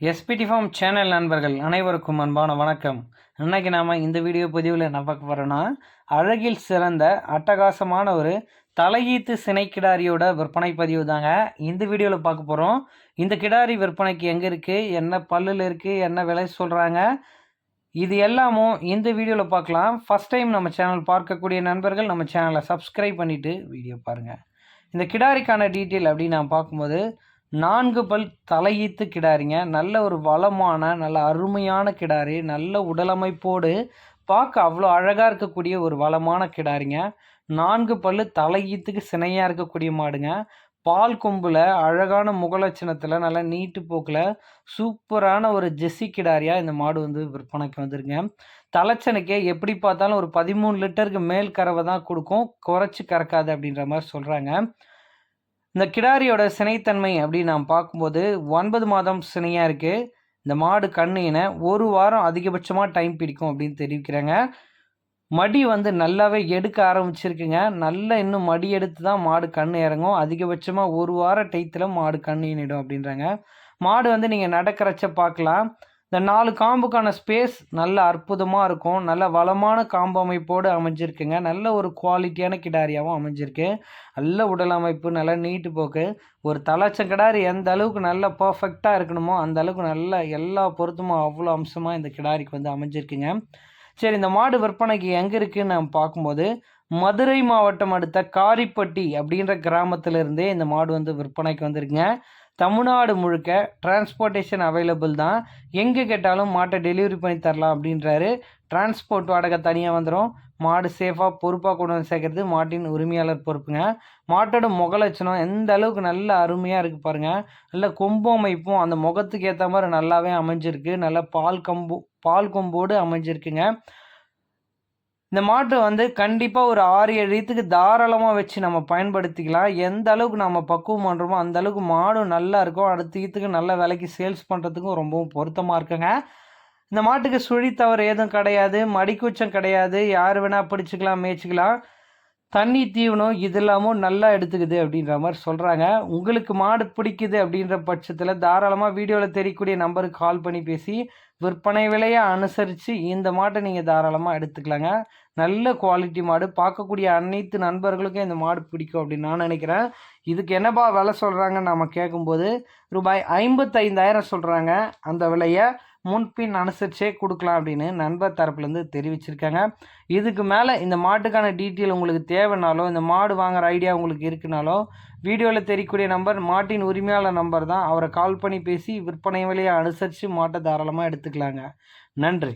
SPD form channel நண்பர்கள் அனைவருக்கும் அன்பான வணக்கம். இன்னைக்கு நாம் இந்த வீடியோ பதிவில் என்ன பார்க்க போகிறோன்னா அழகில் சிறந்த அட்டகாசமான ஒரு தலையீத்து சினை கிடாரியோட விற்பனை பதிவு தாங்க இந்த வீடியோவில் பார்க்க போகிறோம் இந்த கிடாரி விற்பனைக்கு எங்கே இருக்குது என்ன பல்லில் இருக்குது என்ன விலை சொல்கிறாங்க இது எல்லாமும் இந்த வீடியோவில் பார்க்கலாம். ஃபஸ்ட் டைம் நம்ம சேனல் பார்க்கக்கூடிய நண்பர்கள் நம்ம சேனலை சப்ஸ்கிரைப் பண்ணிவிட்டு வீடியோ பாருங்கள் இந்த கிடாரிக்கான டீட்டெயில் அப்படின்னு நான் பார்க்கும்போது நான்கு பல் தலையீத்து கிடாரிங்க. நல்ல ஒரு வளமான நல்ல அருமையான கிடாரி. நல்ல உடலமைப்போடு பார்க்க அவ்வளோ அழகாக இருக்கக்கூடிய ஒரு வளமான கிடாரிங்க. நான்கு பல்லு தலையீத்துக்கு சினையாக இருக்கக்கூடிய மாடுங்க. பால் கொம்பில் அழகான முகலட்சணத்தில் நல்ல நீட்டு போக்கில் சூப்பரான ஒரு ஜெஸ்ஸி கிடாரியாக இந்த மாடு வந்து விற்பனைக்கு வந்துருங்க தலைச்சனுக்கே எப்படி பார்த்தாலும் ஒரு பதிமூணு லிட்டருக்கு மேல் கறவை தான் கொடுக்கும். குறைச்சி கறக்காது அப்படின்ற மாதிரி சொல்கிறாங்க இந்த கிடாரியோட சினைத்தன்மை அப்படின்னு நாம் பார்க்கும்போது ஒன்பது மாதம் சினையாக இருக்குது இந்த மாடு கண்ணினை ஒரு வாரம் அதிகபட்சமாக டைம் பிடிக்கும் அப்படின்னு தெரிவிக்கிறாங்க. மடி வந்து நல்லாவே எடுக்க ஆரம்பிச்சிருக்குங்க. நல்லா இன்னும் மடி எடுத்து தான் மாடு கண் இறங்கும். அதிகபட்சமாக ஒரு வார டைத்தில் மாடு கண்ணினிடும் அப்படின்றாங்க. மாடு வந்து நீங்கள் நடக்கிறச்ச பார்க்கலாம். இந்த நாலு காம்புக்கான ஸ்பேஸ் நல்ல அற்புதமாக இருக்கும். நல்ல வளமான காம்பு அமைப்போடு அமைஞ்சிருக்குங்க. நல்ல ஒரு குவாலிட்டியான கிடாரியாகவும் அமைஞ்சிருக்கு. நல்ல உடல் அமைப்பு நல்ல நீட்டு போக்கு. ஒரு தலைச்சம் கிடாரி எந்த அளவுக்கு நல்ல பர்ஃபெக்டாக இருக்கணுமோ அந்த அளவுக்கு நல்ல எல்லா பொருத்தமும் அவ்வளோ அம்சமாக இந்த கிடாரிக்கு வந்து அமைஞ்சிருக்குங்க. சரி இந்த மாடு விற்பனைக்கு எங்கே இருக்குதுன்னு நம்ம பார்க்கும்போது மதுரை மாவட்டம் அடுத்த காரிப்பட்டி அப்படின்ற கிராமத்திலிருந்தே இந்த மாடு வந்து விற்பனைக்கு வந்திருக்குங்க. தமிழ்நாடு முழுக்க டிரான்ஸ்போர்ட்டேஷன் அவைலபிள் தான். எங்கே கேட்டாலும் மாட்டை டெலிவரி பண்ணி தரலாம் அப்படின்றாரு. டிரான்ஸ்போர்ட் வாடகை தனியாக வந்துடும் மாடு சேஃபாக பொறுப்பாக கொண்டு வந்து சேர்க்கறது மாட்டின் உரிமையாளர் பொறுப்புங்க. மாட்டோட முகலட்சணம் எந்த அளவுக்கு நல்ல அருமையாக இருக்குது பாருங்கள் நல்ல கொம்பு அமைப்பும் அந்த முகத்துக்கு ஏற்ற மாதிரி நல்லாவே அமைஞ்சிருக்கு. நல்ல பால் கம்பு பால் கொம்போடு அமைஞ்சிருக்குங்க. இந்த மாட்டை வந்து கண்டிப்பாக ஒரு ஆறு ஏழு தாராளமாக வச்சு நம்ம பயன்படுத்திக்கலாம். எந்த அளவுக்கு நம்ம பக்குவம் பண்ணுறோமோ அந்த அளவுக்கு மாடும் நல்லா இருக்கும். அடுத்த ஈத்துக்கு நல்ல விலைக்கு சேல்ஸ் பண்ணுறதுக்கும் ரொம்பவும் பொருத்தமாக இருக்குங்க. இந்த மாட்டுக்கு சுழி தவறு எதுவும் கிடையாது. மடிக்கூச்சம் கிடையாது. யார் வேணால் பிடிச்சிக்கலாம் மேய்ச்சிக்கலாம். தண்ணி தீவனம் இதெல்லாமும் நல்லா எடுத்துக்குது அப்படின்ற மாதிரி சொல்கிறாங்க உங்களுக்கு மாடு பிடிக்குது அப்படின்ற பட்சத்தில் தாராளமாக வீடியோவில் தெரியக்கூடிய நம்பருக்கு கால் பண்ணி பேசி விற்பனை விலையை அனுசரித்து இந்த மாட்டை நீங்கள் தாராளமாக எடுத்துக்கலாங்க. நல்ல குவாலிட்டி மாடு. பார்க்கக்கூடிய அனைத்து நண்பர்களுக்கும் இந்த மாடு பிடிக்கும் அப்படின்னு நான் நினைக்கிறேன். இதுக்கு என்னப்பா விலை சொல்கிறாங்கன்னு நம்ம கேட்கும்போது ரூபாய் ஐம்பத்தைந்தாயிரம் சொல்கிறாங்க அந்த விலையை முன்பின் அனுசரிச்சே கொடுக்கலாம் அப்படின்னு நண்பர் தரப்புலேருந்து தெரிவிச்சிருக்காங்க. இதுக்கு மேலே இந்த மாட்டுக்கான டீட்டெயில் உங்களுக்கு தேவைனாலோ இந்த மாடு வாங்குற ஐடியா உங்களுக்கு இருக்குனாலோ வீடியோவில் தெரியக்கூடிய நம்பர் மாட்டின் உரிமையாளர் நம்பர் தான். அவரை கால் பண்ணி பேசி விற்பனை விலையை அனுசரித்து மாட்டை தாராளமாக எடுத்துக்கலாங்க. நன்றி.